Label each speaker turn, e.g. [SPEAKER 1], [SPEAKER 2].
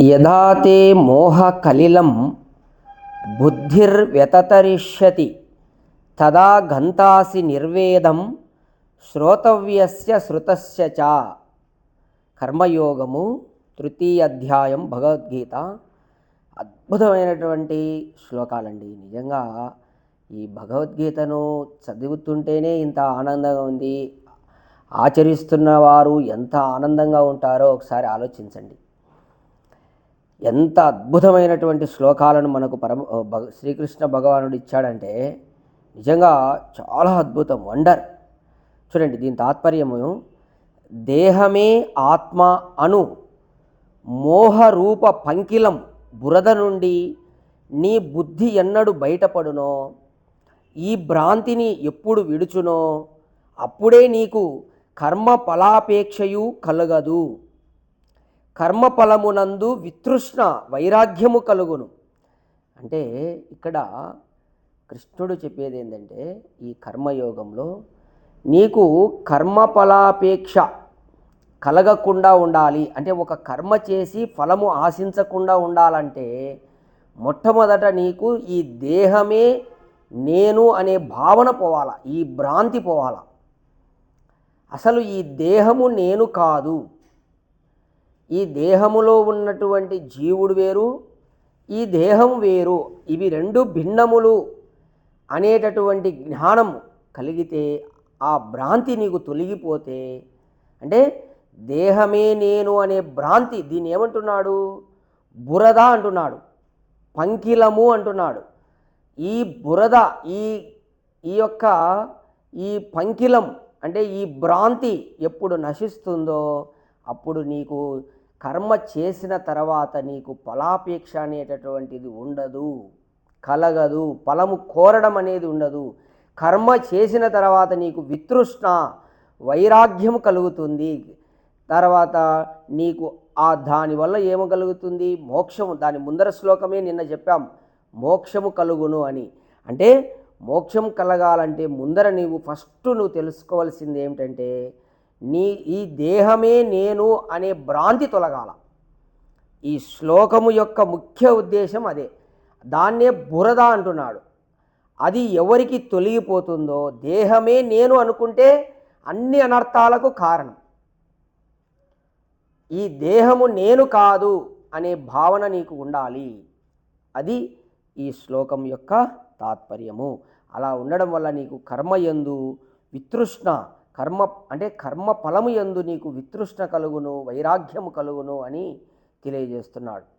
[SPEAKER 1] యదా తే మోహకలిలం బుద్ధిర్వ్యతరిష్యతి తదా గంతాసి నిర్వేదం శ్రోతవ్యస్య శృతస్య చ. కర్మయోగము తృతీయ అధ్యాయం భగవద్గీత అద్భుతమైనటువంటి శ్లోకాలండి. నిజంగా ఈ భగవద్గీతను చదువుతుంటేనే ఇంత ఆనందంగా ఉంది. ఆచరిస్తున్న వారు ఎంత ఆనందంగా ఉంటారో ఒకసారి ఆలోచించండి. ఎంత అద్భుతమైనటువంటి శ్లోకాలను మనకు పరమ శ్రీకృష్ణ భగవానుడు ఇచ్చాడంటే నిజంగా చాలా అద్భుతం వండర్. చూడండి దీని తాత్పర్యము దేహమే ఆత్మ అను మోహరూప పంకిలం బురద నుండి నీ బుద్ధి ఎన్నడు బయటపడునో ఈ భ్రాంతిని ఎప్పుడు విడుచునో అప్పుడే నీకు కర్మ ఫలాపేక్షయు కలగదు. కర్మఫలమునందు వితృష్ణ వైరాగ్యము కలుగును. అంటే ఇక్కడ కృష్ణుడు చెప్పేది ఏంటంటే ఈ కర్మయోగంలో నీకు కర్మఫలాపేక్ష కలగకుండా ఉండాలి. అంటే ఒక కర్మ చేసి ఫలము ఆశించకుండా ఉండాలంటే మొట్టమొదట నీకు ఈ దేహమే నేను అనే భావన పోవాల ఈ భ్రాంతి పోవాల. అసలు ఈ దేహము నేను కాదు. ఈ దేహములో ఉన్నటువంటి జీవుడు వేరు ఈ దేహం వేరు ఇవి రెండు భిన్నములు అనేటటువంటి జ్ఞానం కలిగితే ఆ భ్రాంతి నీకు తొలగిపోతే అంటే దేహమే నేను అనే భ్రాంతి దీన్ని ఏమంటున్నాడు? బురద అంటున్నాడు పంకిలము అంటున్నాడు. ఈ బురద ఈ ఈ యొక్క ఈ పంకిలం అంటే ఈ భ్రాంతి ఎప్పుడు నశిస్తుందో అప్పుడు నీకు కర్మ చేసిన తర్వాత నీకు ఫలాపేక్ష అనేటటువంటిది ఉండదు కలగదు ఫలము కోరడం అనేది ఉండదు. కర్మ చేసిన తర్వాత నీకు వితృష్ణ వైరాగ్యం కలుగుతుంది. తర్వాత నీకు ఆ దానివల్ల ఏమ కలుగుతుంది? మోక్షము. దాని ముందర శ్లోకమే నిన్న చెప్పాం. మోక్షము కలుగును అని. అంటే మోక్షం కలగాలంటే ముందర నీవు ఫస్ట్ నువ్వు తెలుసుకోవాల్సింది ఏమిటంటే నీ ఈ దేహమే నేను అనే భ్రాంతి తొలగాల. ఈ శ్లోకము యొక్క ముఖ్య ఉద్దేశం అదే. దాన్నే బురద అంటున్నాడు. అది ఎవరికి తొలగిపోతుందో దేహమే నేను అనుకుంటే అన్ని అనర్థాలకు కారణం. ఈ దేహము నేను కాదు అనే భావన నీకు ఉండాలి. అది ఈ శ్లోకం యొక్క తాత్పర్యము. అలా ఉండడం వల్ల నీకు కర్మయందు వితృష్ణ కర్మ అంటే కర్మ ఫలము యందు నీకు వితృష్ణ కలుగును వైరాగ్యము కలుగును అని తెలియజేస్తున్నాడు.